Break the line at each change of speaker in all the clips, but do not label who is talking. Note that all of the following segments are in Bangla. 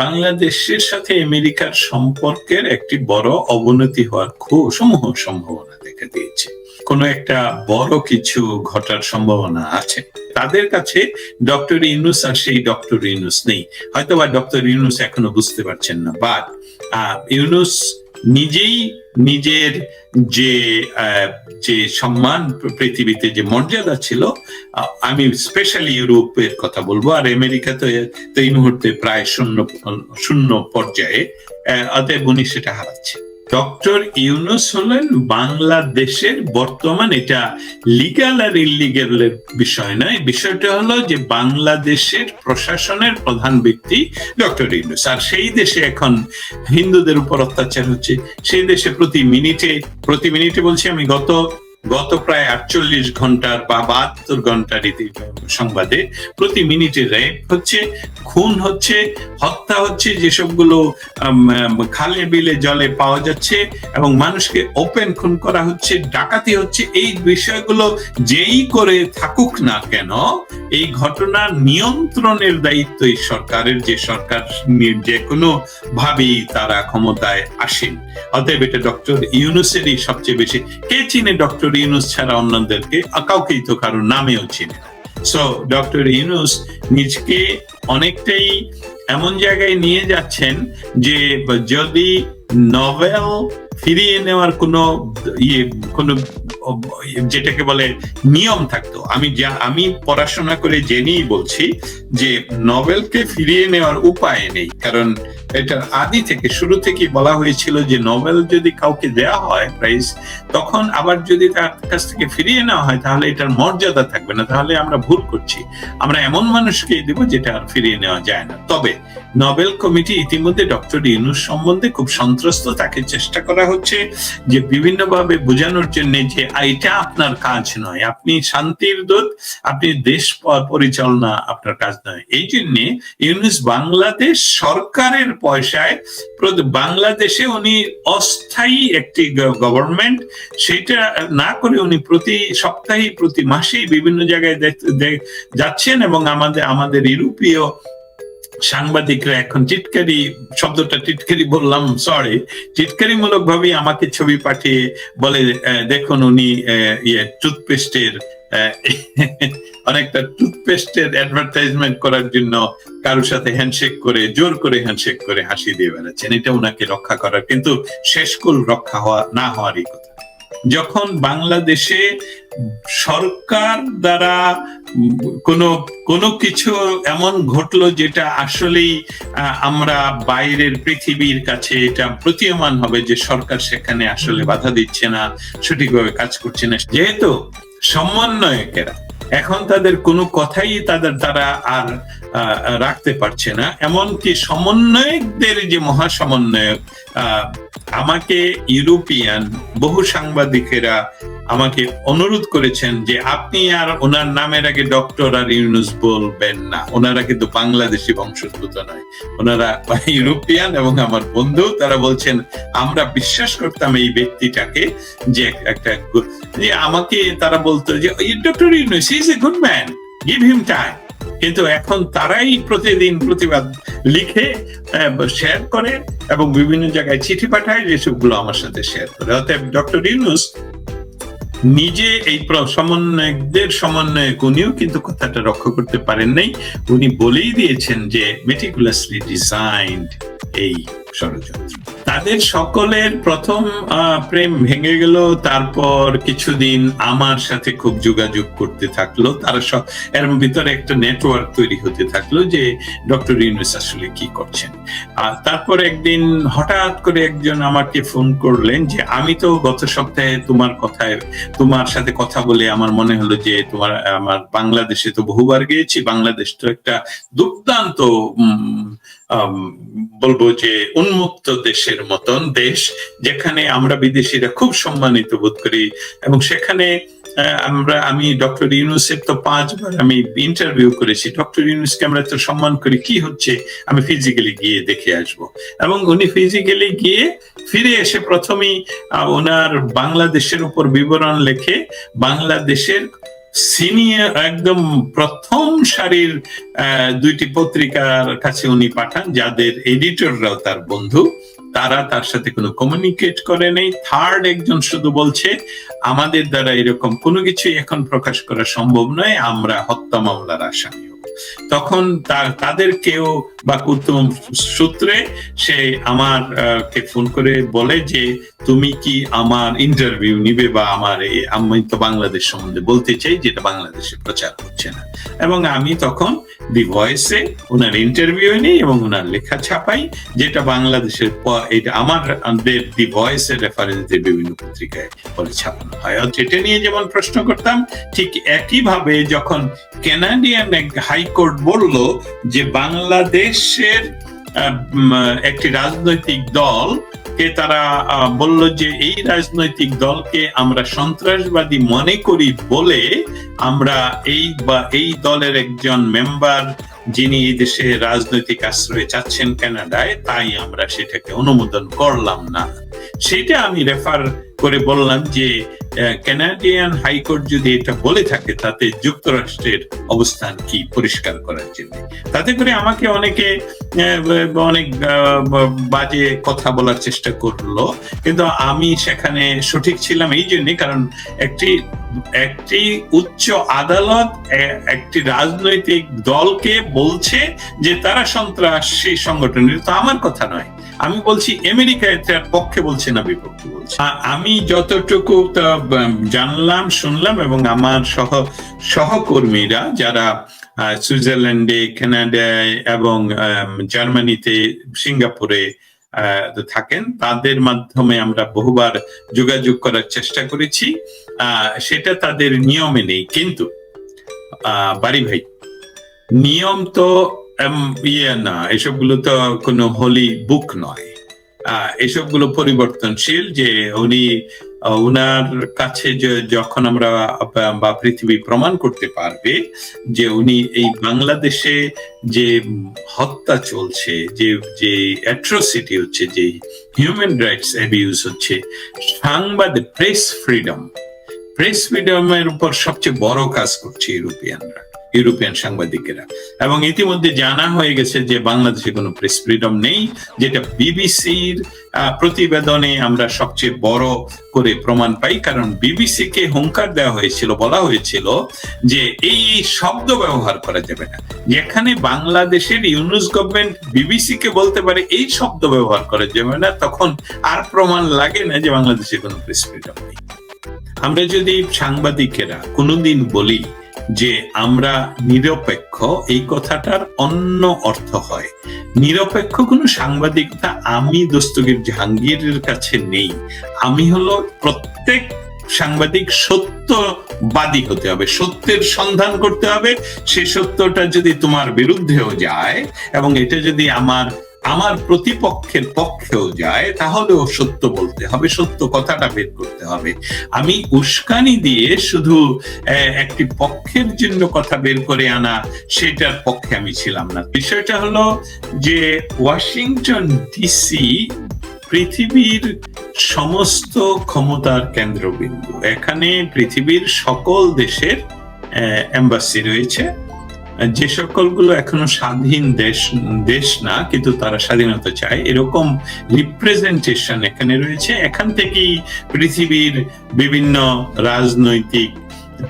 বাংলাদেশের সাথে আমেরিকার সম্পর্কের একটি বড় অবনতি হওয়ার খুব সমূহ সম্ভাবনা দেখা দিয়েছে। কোনো একটা বড় কিছু ঘটার সম্ভাবনা আছে। তাদের কাছে ডক্টর ইউনুস আর সেই ডক্টর ইউনুস নেই। হয়তো বা ডক্টর ইউনুস এখনও বুঝতে পারছেন না, বাট ইউনুস নিজেই নিজের যে যে সম্মান পৃথিবীতে যে মর্যাদা ছিল আমি স্পেশালি ইউরোপের কথা বলব, আর আমেরিকা তো এই মুহূর্তে প্রায় শূন্য শূন্য পর্যায়ে অতএব উনি সেটা হারাচ্ছে। ডক্টর ইউনুস হলেন বাংলাদেশের বর্তমান, এটা লিগাল আর ইলিগাল বিষয় নয় বিষয়টা হলো যে বাংলাদেশের প্রশাসনের প্রধান ব্যক্তি ডক্টর ইউনুস। আর সেই দেশে এখন হিন্দুদের উপর অত্যাচার হচ্ছে, সেই দেশে প্রতি মিনিটে প্রতি মিনিটে বলছি আমি গত গত প্রায় আটচল্লিশ ঘণ্টার বা বাহাত্তর ঘণ্টার সংবাদে প্রতি মিনিটে রেপ হচ্ছে, খুন হচ্ছে, হত্যা হচ্ছে, যেসবগুলো খালে বিলে জলে পাওয়া যাচ্ছে এবং মানুষকে ওপেন খুন করা হচ্ছে, ডাকাতি হচ্ছে, এই বিষয়গুলো যেই করে থাকুক না কেন, এই ঘটনার নিয়ন্ত্রণের দায়িত্ব এই সরকারের, যে সরকার যে কোনো ভাবেই তারা ক্ষমতায় আসেন। অতএব এটা ডক্টর ইউনুসেরই সবচেয়ে বেশি। কে চিনে ডক্টর ইউনুস ছাড়া অন্যদেরকে কাউকেই তো কারোর নামেও চিনে সো ডক্টর ইউনুস নিজকে অনেকটাই এমন জায়গায় নিয়ে যাচ্ছেন যে, যদি নভেল ফিরিয়ে নেওয়ার কোনো ইয়ে কোনো যেটাকে বলে নিয়ম থাকতো। আমি যা, আমি পড়াশোনা করে জেনেই বলছি যে নভেলকে ফিরিয়ে নেওয়ার উপায় নেই। কারণ এটার আদি থেকে, শুরু থেকে বলা হয়েছিল যে নোবেল যদি কাউকে দেয়া হয় প্রাইজ, তখন আবার যদি তার কাছ থেকে ফিরিয়ে নেওয়া হয়, তাহলে এটার মর্যাদা থাকবে না। তাহলে আমরা ভুল করছি। আমরা এমন মানুষকে দেব যেটা আর ফিরিয়ে নেওয়া যায় না। তবে নোবেল কমিটি ইতিমধ্যে ডক্টর ইউনুস সম্বন্ধে খুব সন্ত্রস্ত। তাকে চেষ্টা করা হচ্ছে যে বিভিন্নভাবে বোঝানোর জন্য যে এটা আপনার কাজ নয়। আপনি শান্তির দূত, আপনি দেশ পরিচালনা আপনার কাজ নয়। এই জন্যে ইউনুস বাংলাদেশ সরকারের পয়সায় বাংলাদেশে উনি অস্থায়ী একটি গভর্নমেন্ট। সেটা না করে উনি প্রতি সপ্তাহে প্রতি মাসেই বিভিন্ন জায়গায় যাচ্ছেন এবং আমাদের আমাদের ইউরোপীয় সাংবাদিকরা এখন টিটকারি, শব্দটা টিটকারি বললাম সরি টিটকারি মূলক ভাবে আমাকে ছবি পাঠিয়ে বলে দেখুন উনি ইয়ে টুথপেস্টের অনেকটা টুথপেস্টের অ্যাডভার্টাইজমেন্ট করার জন্য কারোর সাথে হ্যান্ডশেক করে, জোর করে হ্যান্ডশেক করে হাসি দিয়ে বেড়াচ্ছেন। এটা ওনাকে রক্ষা করার, কিন্তু শেষ শেষকুল রক্ষা হওয়া, না হওয়ারই কথা। যখন বাংলাদেশে সরকার দ্বারা কোনো কোনো কিছু এমন ঘটলো যেটা আসলেই আমরা বাইরের পৃথিবীর কাছে এটা প্রতীয়মান হবে যে সরকার সেখানে আসলে বাধা দিচ্ছে না সঠিকভাবে কাজ করছে না। যেহেতু সমন্বয়কেরা এখন তাদের কোনো কথাই তাদের দ্বারা আর রাখতে পারছে না। এমনকি সমন্বয়কদের যে মহা সমন্বয়ক আহ, আমাকে ইউরোপিয়ান বহু সাংবাদিকেরা আমাকে অনুরোধ করেছেন যে আপনি আর ওনার নামের আগে ডক্টর আর ইউনুস বলবেন না। ওনারা কিন্তু বাংলাদেশি বংশোদ্ভূত নয়। ওনারা ইউরোপিয়ান এবং আমার বন্ধু তারা বলছেন আমরা বিশ্বাস করতাম এই ব্যক্তিটাকে যে একটা যে আমাকে তারা বলতো যে doctor Yunus is a good man give him time কিন্তু এখন তারাই প্রতিদিন প্রতিবাদ লিখে শেয়ার করে এবং বিভিন্ন জায়গায় চিঠি পাঠায় যেসবগুলো আমার সাথে শেয়ার করে। অতএব ডক্টর ইউনুস নিজে এই সমন্বয়কদের সমন্বয়ক উনিও কিন্তু কথাটা রক্ষা করতে পারেন নাই। উনি বলেই দিয়েছেন যে মেটিকুলাসলি ডিজাইন্ড এই ষড়যন্ত্র। তাদের সকলের প্রথম প্রেম ভেঙে গেল। তারপর কিছুদিন আমার সাথে খুব যোগাযোগ করতে থাকল। তারা এর ভিতরে একটা নেটওয়ার্ক তৈরি হতে থাকল যে ডক্টর ইউনুস আসলে কি করছেন। আর তারপর একদিন হঠাৎ করে একজন আমাকে ফোন করলেন যে, আমি তো গত সপ্তাহে তোমার কথায়, তোমার সাথে কথা বলে আমার মনে হলো যে, তোমার, আমার বাংলাদেশে তো বহুবার গিয়েছি। বাংলাদেশ তো একটা দুর্দান্ত বলব যে উন্মুক্ত দেশের মতন দেশ, যেখানে আমরা বিদেশিরা খুব সম্মানিত বোধ করি এবং সেখানে আমরা, আমি ডক্টর ইউনুসের তো পাঁচবার আমি ইন্টারভিউ করেছি। ডক্টর ইউনুসকে আমরা তো সম্মান করি, কি হচ্ছে? আমি ফিজিক্যালি গিয়ে দেখে আসব। এবং উনি ফিজিক্যালি গিয়ে ফিরে এসে প্রথমেই ওনার বাংলাদেশের উপর বিবরণ লেখে বাংলাদেশের সিনিয়র একদম প্রথম সারির দুইটি পত্রিকার কাছে উনি পাঠান, যাদের এডিটররাও তার বন্ধু। তারা তার সাথে কোনো কমিউনিকেট করে নেই। থার্ড একজন শুধু বলছে, আমাদের দ্বারা এরকম কোনো কিছু এখন প্রকাশ করা সম্ভব নয়। আমরা হত্যা মামলার আসামি তখন তাদের কেউ বা কুতুম সূত্রে সে আমার কে ফোন করে বলে যে, তুমি কি আমার ইন্টারভিউ নিবে বা আমার এই, আমি তো বাংলাদেশ সম্বন্ধে বলতে চাই, যেটা বাংলাদেশে প্রচার হচ্ছে না। এবং আমি তখন দি ভয়েসে ওনার ইন্টারভিউ নিই এবং ওনার লেখা ছাপাই, যেটা বাংলাদেশের এটা আমার দি ভয়েসের রেফারেন্স দিয়ে বিভিন্ন পত্রিকায় বলে ছাপানো হয়। যেটা নিয়ে যেমন প্রশ্ন করতাম, ঠিক একইভাবে যখন কেনাডিয়ান এক হাইকোর্ট বলল যে বাংলাদেশের একটি রাজনৈতিক দল কে তারা বলল যে এই রাজনৈতিক দলকে আমরা সন্ত্রাসবাদী মনে করি বলে আমরা এই বা এই দলের একজন মেম্বার যিনি এই দেশে রাজনৈতিক আশ্রয় চাচ্ছেন কানাডায়, তাই আমরা সেটাকে অনুমোদন করলাম না। সেটা আমি রেফার করে বললাম যে কানাডিয়ান হাইকোর্ট যদি এটা বলে থাকে, তাতে যুক্তরাষ্ট্রের অবস্থান কি পরিষ্কার করার জন্য? তাতে করে আমাকে অনেকে অনেক বাজে কথা বলার চেষ্টা করল। কিন্তু আমি সেখানে সঠিক ছিলাম এই জন্য, কারণ একটি একটি উচ্চ আদালত একটি রাজনৈতিক দলকে বলছে যে তারা সন্ত্রাসী সংগঠন তো আমার কথা নয়। আমি বলছি, আমেরিকা এটার পক্ষে বলছে না, বিপক্ষে বলছে। আমি যতটুকু জানলাম, শুনলাম এবং আমার সহ, সহকর্মীরা যারা সুইজারল্যান্ডে, কানাডায় এবং জার্মানিতে, সিঙ্গাপুরে থাকেন, তাদের মাধ্যমে আমরা বহুবার যোগাযোগ করার চেষ্টা করেছি। সেটা তাদের নিয়মে নেই। কিন্তু বাড়ি ভাই, নিয়ম তো ইয়ে না, এসবগুলো তো কোনো হোলি বুক নয়। এসবগুলো পরিবর্তনশীল যে উনি উনার কাছে যখন আমরা বা পৃথিবী প্রমাণ করতে পারবে যে উনি এই বাংলাদেশে যে হত্যা চলছে, যে যে অ্যাট্রোসিটি হচ্ছে, যে হিউম্যান রাইটস অ্যাবিউজ হচ্ছে, সাংবাদ প্রেস ফ্রিডম প্রেস ফ্রিডমের উপর সবচেয়ে বড় কাজ করছে ইউরোপিয়ানরা। ইউরোপিয়ান সাংবাদিকেরা। এবং ইতিমধ্যে জানা হয়ে গেছে যে বাংলাদেশে কোনো প্রেস ফ্রিডম নেই, যেটা বিবিসির প্রতিবেদনে আমরা সবচেয়ে বড় করে প্রমাণ পাই। কারণ বিবিসি কে হুঙ্কার দেওয়া হয়েছিল, বলা হয়েছিল যে এই শব্দ ব্যবহার করা যাবে না। যেখানে বাংলাদেশের ইউনুস গভর্নমেন্ট বিবিসি কে বলতে পারে এই শব্দ ব্যবহার করা যাবে না, তখন আর প্রমাণ লাগে না যে বাংলাদেশে কোনো প্রেস ফ্রিডম নেই। আমরা যদি সাংবাদিকেরা কোনোদিন বলি যে আমরা নিরপেক্ষ, এই কথাটার অন্য অর্থ হয়। নিরপেক্ষ কোনো সাংবাদিকতা আমি দস্তগীর জাহাঙ্গীরের কাছে নেই। আমি হলো প্রত্যেক সাংবাদিক সত্যবাদী হতে হবে, সত্যের সন্ধান করতে হবে। সে সত্যটা যদি তোমার বিরুদ্ধেও যায় এবং এটা যদি আমার আমার প্রতিপক্ষের পক্ষেও যায়, তাহলেও সত্য বলতে হবে, সত্য কথাটা বের করতে হবে। আমি উস্কানি দিয়ে শুধু একটি পক্ষের জন্য কথা বের করে আনা, সেটার পক্ষে আমি ছিলাম না। বিষয়টা হলো যে, ওয়াশিংটন ডিসি পৃথিবীর সমস্ত ক্ষমতার কেন্দ্রবিন্দু। এখানে পৃথিবীর সকল দেশের এম্বাসি রয়েছে। যে সকলগুলো এখনও স্বাধীন দেশ দেশ না, কিন্তু তারা স্বাধীনতা চায়, এরকম রিপ্রেজেন্টেশন এখানে রয়েছে। এখান থেকেই পৃথিবীর বিভিন্ন রাজনৈতিক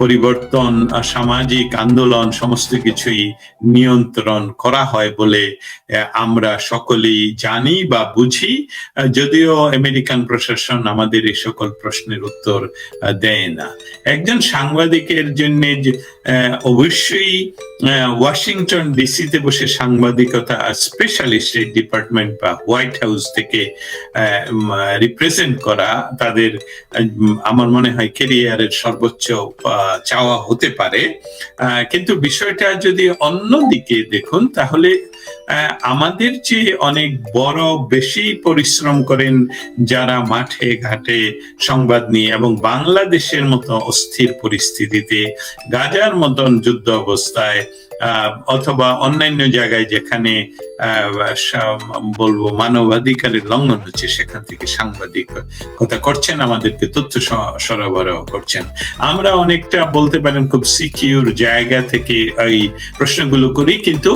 পরিবর্তন সামাজিক আন্দোলন, সমস্ত কিছুই নিয়ন্ত্রণ করা হয় বলে আমরা সকলেই জানি বা বুঝি। যদিও আমেরিকান প্রশাসন আমাদের এই সকল প্রশ্নের উত্তর দেয় না। একজন সাংবাদিকের জন্য অবশ্যই ওয়াশিংটন ডিসিতে বসে সাংবাদিকতা স্পেশালি স্টেট ডিপার্টমেন্ট বা হোয়াইট হাউস থেকে রিপ্রেজেন্ট করা, তাদের আমার মনে হয় কেরিয়ারের সর্বোচ্চ চাওয়া হতে পারে। কিন্তু বিষয়টা যদি অন্যদিকে দেখুন, তাহলে আমাদের যে অনেক বড়, বেশি পরিশ্রম করেন যারা মাঠে ঘাটে সংবাদ নিয়ে এবং বাংলাদেশের মতো অস্থির পরিস্থিতিতে গাজার মতন যুদ্ধ অবস্থায় অথবা অন্যান্য জায়গায় যেখানে বলব মানবাধিকারের লঙ্ঘন হচ্ছে, সেখান থেকে সাংবাদিকতা করছেন, আমাদেরকে তথ্য সরবরাহ করছেন। আমরা অনেকটা বলতে পারেন খুব সিকিউর জায়গা থেকে এই প্রশ্নগুলো করি, কিন্তু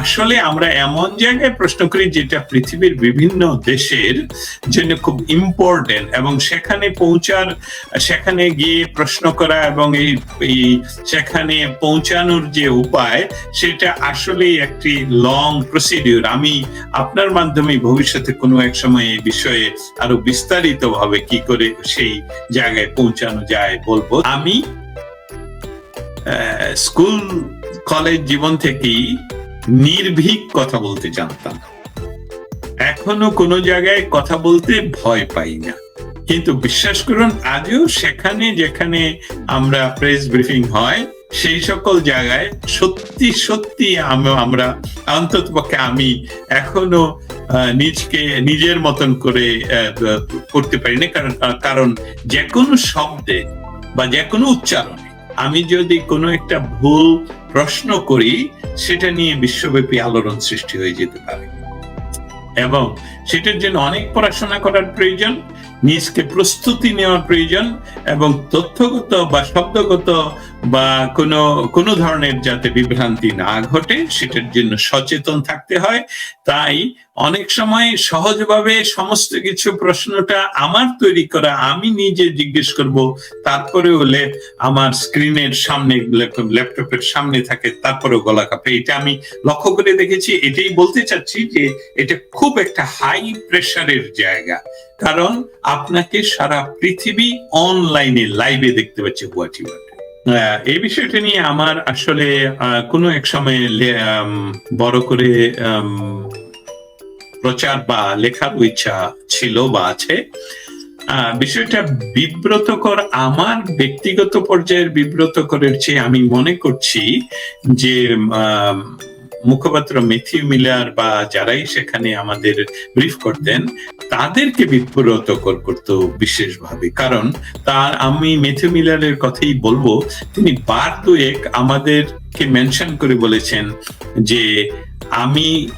আসলে আমরা এমন জায়গায় প্রশ্ন করি যেটা পৃথিবীর বিভিন্ন দেশের জন্য খুব ইম্পর্টেন্ট এবং সেখানে পৌঁছার, সেখানে গিয়ে প্রশ্ন করা এবং এই, সেখানে পৌঁছানোর যে উপায় সেটা আসলেই একটি লং প্রসিডিউর আমি আপনার মাধ্যমে ভবিষ্যতে কোনো এক সময় এই বিষয়ে আরও বিস্তারিত ভাবে কি করে সেই জায়গায় পৌঁছানো যায় বলব। আমি স্কুল কলেজ জীবন থেকেই নির্ভীক কথা বলতে জানতাম। এখনও কোনো জায়গায় কথা বলতে ভয় পাই না। কিন্তু বিশ্বাস করুন, আজও সেখানে যেখানে আমরা প্রেস ব্রিফিং হয় সেই সকল জায়গায় সত্যি সত্যি আমরা অন্তত পক্ষে আমি এখনও নিজকে, নিজের মতন করে করতে পারি না কারণ কারণ যে কোনো শব্দে বা যে কোনো উচ্চারণে আমি যদি কোনো একটা ভুল প্রশ্ন করি, সেটা নিয়ে বিশ্বব্যাপী আলোড়ন সৃষ্টি হয়ে যেতে পারে। এবং সেটার জন্য অনেক পড়াশোনা করার প্রয়োজন, নিজকে প্রস্তুতি নেওয়ার প্রয়োজন এবং তথ্যগত বা শব্দগত বা কোনো কোনো ধরনের যাতে বিভ্রান্তি না ঘটে, সেটার জন্য সচেতন থাকতে হয়। তাই অনেক সময় সহজভাবে সমস্ত কিছু প্রশ্নটা আমার তৈরি করা, আমি নিজে জিজ্ঞেস করব, তারপরে হলে আমার স্ক্রিনের সামনে ল্যাপটপের সামনে থাকে, তারপরেও গলা কাঁপে। এটা আমি লক্ষ্য করে দেখেছি, এটাই বলতে চাচ্ছি যে এটা খুব একটা হাই প্রেসারের জায়গা। কারণ আপনাকে সারা পৃথিবী অনলাইনে লাইভে দেখতে পাচ্ছে হোয়াট এই বিষয়টা নিয়ে আমার আসলে কোনো এক সময় বড় করে প্রচার বা লেখার ইচ্ছা ছিল বা আছে। বিষয়টা বিব্রতকর, আমার ব্যক্তিগত পর্যায়ের বিব্রতকরের চেয়ে আমি মনে করছি যে মুখপাত্র মেথিউ মিলার বা যারাই সেখানে আমাদের ব্রিফ করতেন, তাদেরকে বিব্রতকর করত বিশেষভাবে। কারণ তার, আমি মেথিউ মিলারের কথাই বলব, তিনি বার এক আমাদেরকে মেনশন করে বলেছেন যে, আমি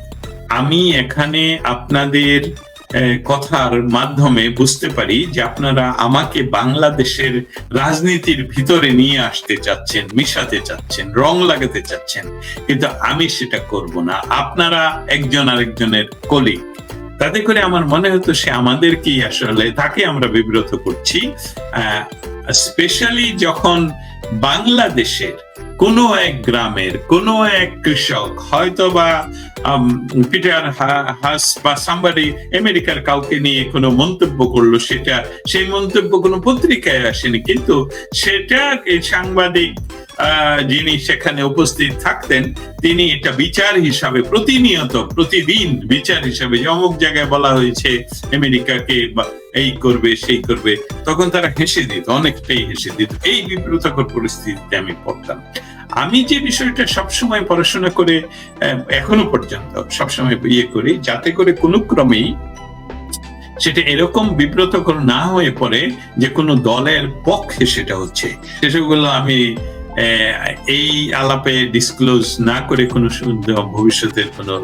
আমি এখানে আপনাদের কথার মাধ্যমে বুঝতে পারি যে আপনারা আমাকে বাংলাদেশের রাজনীতির ভিতরে নিয়ে আসতে চাচ্ছেন, মিশাতে চাচ্ছেন, রং লাগাতে চাচ্ছেন, কিন্তু আমি সেটা করব না। আপনারা একজন আরেকজনের কলিগ তাতে করে আমার মনে হতো সে আমাদেরকেই আসলে, তাকে আমরা বিব্রত করছি। স্পেশালি যখন বাংলাদেশের কোনো এক গ্রামের কোনো এক কৃষক হয়তো বা পিটার হাস বা সাম্বারি আমেরিকার কাউকে নিয়ে কোনো মন্তব্য করল, সেটা, সেই মন্তব্য কোনো পত্রিকায় আসেনি। কিন্তু সেটা সাংবাদিক যিনি সেখানে উপস্থিত থাকতেন, তিনি এটা বিচার হিসাবে প্রতিনিয়ত, প্রতিদিন বিচার হিসাবে যে অমুক জায়গায় বলা হয়েছে, আমেরিকাকে এই করবে, সেই করবে, তখন তারা হেসে দিত, অনেকটাই হেসে দিত। এই বিব্রতকর পরিস্থিতিতে আমি পড়তাম। আমি যে বিষয়টা সবসময় পড়াশোনা করে এখনও পর্যন্ত সবসময় ইয়ে করি, যাতে করে কোনো ক্রমেই সেটা এরকম বিব্রতকর না হয়ে পড়ে যে কোনো দলের পক্ষে সেটা হচ্ছে। সেসবগুলো আমি এই আলাপে ডিসক্লোজ না করে কোনো ভবিষ্যতের কোনো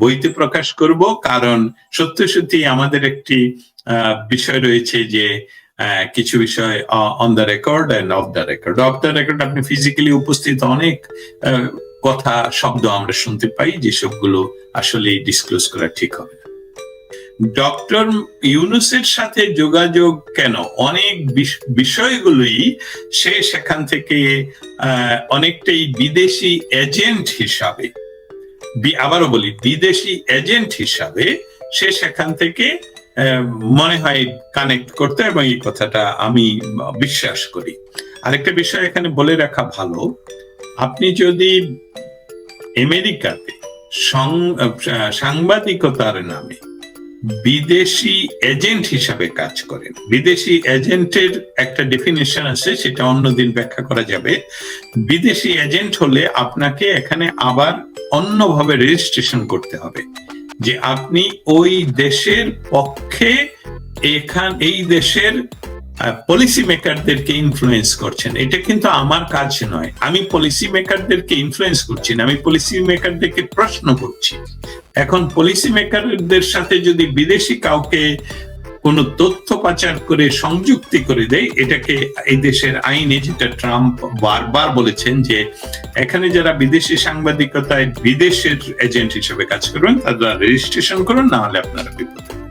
বইতে প্রকাশ করব, কারণ সত্য সত্যি আমাদের একটি বিষয় রয়েছে যে কিছু বিষয় on the record and off the record off the record আপনি ফিজিক্যালি উপস্থিত অনেক কথা, শব্দ আমরা শুনতে পাই, যেসবগুলো আসলে ডিসক্লোজ করা ঠিক হবে ডক্টর ইউনুসের সাথে যোগাযোগ কেন? অনেক বিষয়গুলোই সে সেখান থেকে অনেকটাই বিদেশি এজেন্ট হিসাবে আবারও বলি, বিদেশি এজেন্ট হিসাবে সে সেখান থেকে মনে হয় কানেক্ট করতে এবং এই কথাটা আমি বিশ্বাস করি। আরেকটা বিষয় এখানে বলে রাখা ভালো, আপনি যদি আমেরিকাতে সাংবাদিকতার নামে বিদেশি এজেন্ট হিসাবে কাজ করেন। বিদেশি এজেন্টের একটা ডেফিনেশন আছে, সেটা অন্যদিন ব্যাখ্যা করা যাবে। বিদেশি এজেন্ট হলে আপনাকে এখানে আবার অন্যভাবে রেজিস্ট্রেশন করতে হবে। যে আপনি ওই দেশের পক্ষে এখান, এই দেশের পলিসি মেকারদেরকে ইনফ্লুয়েন্স করছেন। এটা কিন্তু আমার কাজ নয়। আমি পলিসি মেকারদেরকে ইনফ্লুয়েন্স করছি না। আমি পলিসি মেকারদেরকে প্রশ্ন করছি। এখন পলিসি মেকারদের সাথে যদি বিদেশি কাউকে কোন তথ্য পাচার করে সংযুক্তি করে দেয়, এটাকে এই দেশের আইনে যেটা ট্রাম্প বারবার বলেছেন যে, এখানে যারা বিদেশি সাংবাদিকতায় বিদেশের এজেন্ট হিসেবে কাজ করবেন, তারা রেজিস্ট্রেশন করুন, না হলে আপনারা বিপদে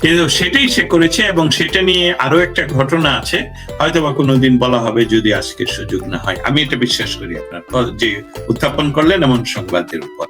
কিন্তু সেটাই সে করেছে এবং সেটা নিয়ে আরও একটা ঘটনা আছে। হয়তো বা কোনোদিন বলা হবে যদি আজকে সুযোগ না হয়। আমি এটা বিশ্বাস করি আপনার, যে উত্থাপন করলেন এমন সংবাদের উপর।